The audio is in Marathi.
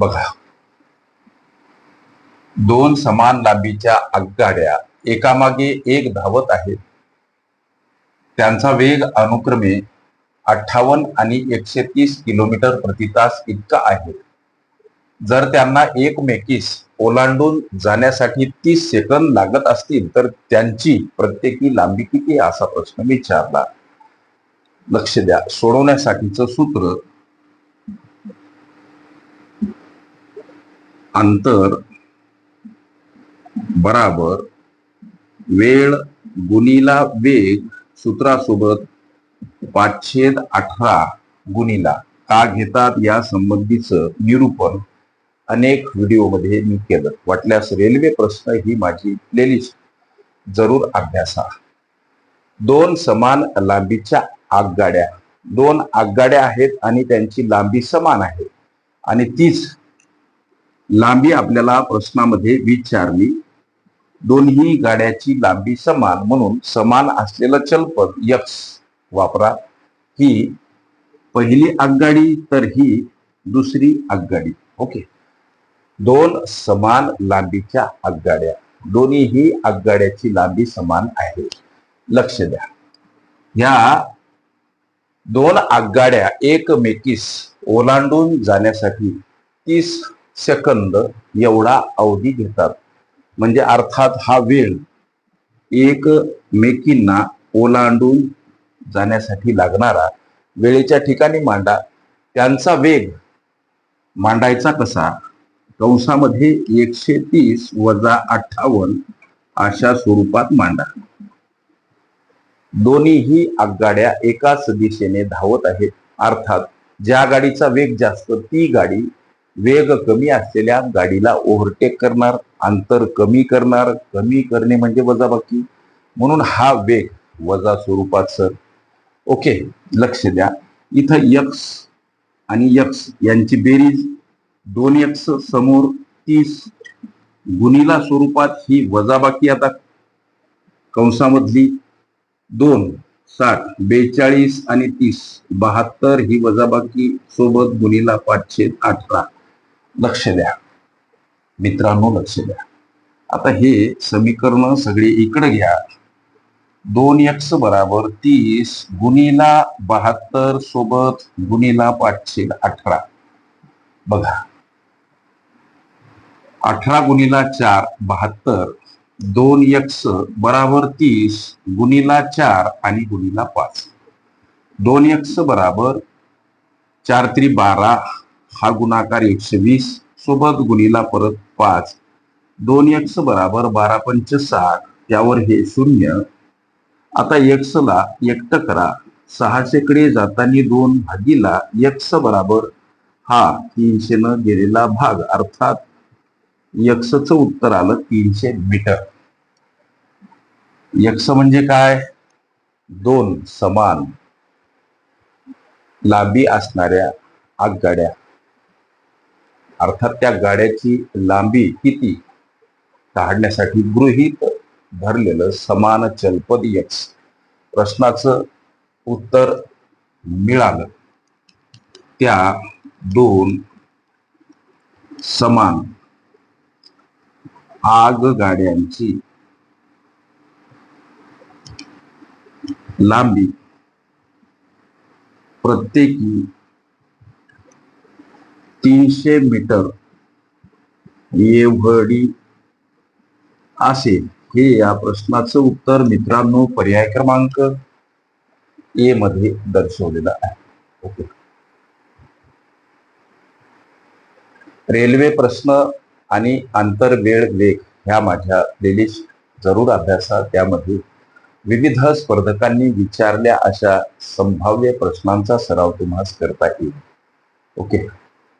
बघा. दोन समान लांबीच्या आगगाड्या एकामागे एक धावत आहेत. त्यांचा वेग अनुक्रमे अठ्ठावन्न आणि एकशे तीस किलोमीटर प्रति तास इतका आहे. जर त्यांना एकमेकीस ओलांडून जाण्यासाठी तीस सेकंद लागत असतील तर त्यांची प्रत्येकी लांबी किती असा प्रश्न विचारला. लक्ष द्या. सोडवण्यासाठीचं सूत्र अंतर बराबर वेळ गुणीला वेग सूत्रासोबत पाचशेद अठरा गुणीला का घेतात या संबंधीचं निरूपण अनेक व्हिडिओमध्ये मी केलं. वाटल्यास रेल्वे प्रश्न ही माझी प्लेलिस्ट जरूर अभ्यासा. दोन समान लांबीच्या आगगाड्या. दोन आगगाड्या आहेत आणि त्यांची लांबी समान आहे. आणि तीच लांबी आपल्याला प्रश्नामध्ये विचारली. दोन्ही गाड्याची लांबी समान म्हणून समान असलेलं चलपद यक्स वापरा. ही पहिली आगगाडी तर ही दुसरी आगगाडी. ओके. दोन समान लांबीच्या आगगाड्या. दोन्हीही आगगाड्याची लांबी समान आहे. लक्ष द्या. ह्या दोन आगगाड्या एकमेकीस ओलांडून जाण्यासाठी तीस सेकंद एवढा अवधी घेतात. म्हणजे अर्थात हा वेळ एकमेकींना ओलांडून जाण्यासाठी लागणारा वेळेच्या ठिकाणी मांडा त्यांचा वेग मांडायचा कसा? कंसामध्ये एकशे तीस वजा अठ्ठावन्न अशा स्वरूपात मांडा. दोन्हीही आगगाड्या एकाच दिशेने धावत आहेत. अर्थात ज्या गाडीचा वेग जास्त ती गाडी वेग कमी असलेल्या गाडीला ओव्हरटेक करणार अंतर कमी करणार कमी करणे म्हणजे वजाबाकी. म्हणून हा वेग वजा स्वरूपात सर ओके लक्ष द्या. इथं यक्स आणि यक्स यांची बेरीज दोन यक्स समोर तीस गुणीला स्वरूपात ही वजाबाकी आता. कंसामधली दोन साठ बेचाळीस आणि तीस. बहात्तर ही वजाबाकी सोबत गुणीला पाचशे अठरा. लक्ष द्या. मित्रांनो लक्ष द्या. आता हे समीकरण सगळे इकडे घ्या. दोन एक्स बराबर तीस गुणीला बहात्तर सोबत गुणीला पाचशे अठरा. बघा. अठरा गुणीला चार बहात्तर. दोन एक्स बराबर तीस गुणीला चार आणि गुणीला पाच. दोन एक्स बराबर चार त्री बारा. हा गुणाकार एकशे वीस सोबत गुणीला परत पाच. दोन एक्स बराबर बारा पंच साठ त्यावर हे शून्य. आता एक्स ला एकट करा. सहाशेकडे जाताना दोन भागीला एक्स बराबर हा तीनशे न गेलेला भाग अर्थात यक्षचं उत्तर आलं तीनशे मीटर. यक्ष म्हणजे काय? दोन समान. लांबी असणाऱ्या आगगाड्या. अर्थात त्या गाड्याची लांबी किती? काढण्यासाठी गृहीत धरलेलं समान चलपद यक्ष प्रश्नाचं उत्तर मिळालं. त्या दोन समान आग गाड्यांची लांबी प्रत्येकी तीनशे मीटर एवढी असेल हे या प्रश्नाचं उत्तर मित्रांनो पर्याय क्रमांक ए मध्ये दर्शवलेला आहे. ओके. रेल्वे प्रश्न आणि आंतर वेळ वेग ह्या माझ्या प्लेलिस्ट जरूर अभ्यासा. त्यामध्ये विविध स्पर्धकांनी विचारल्या अशा संभाव्य प्रश्नांचा सराव तुम्हाला करता येईल. ओके.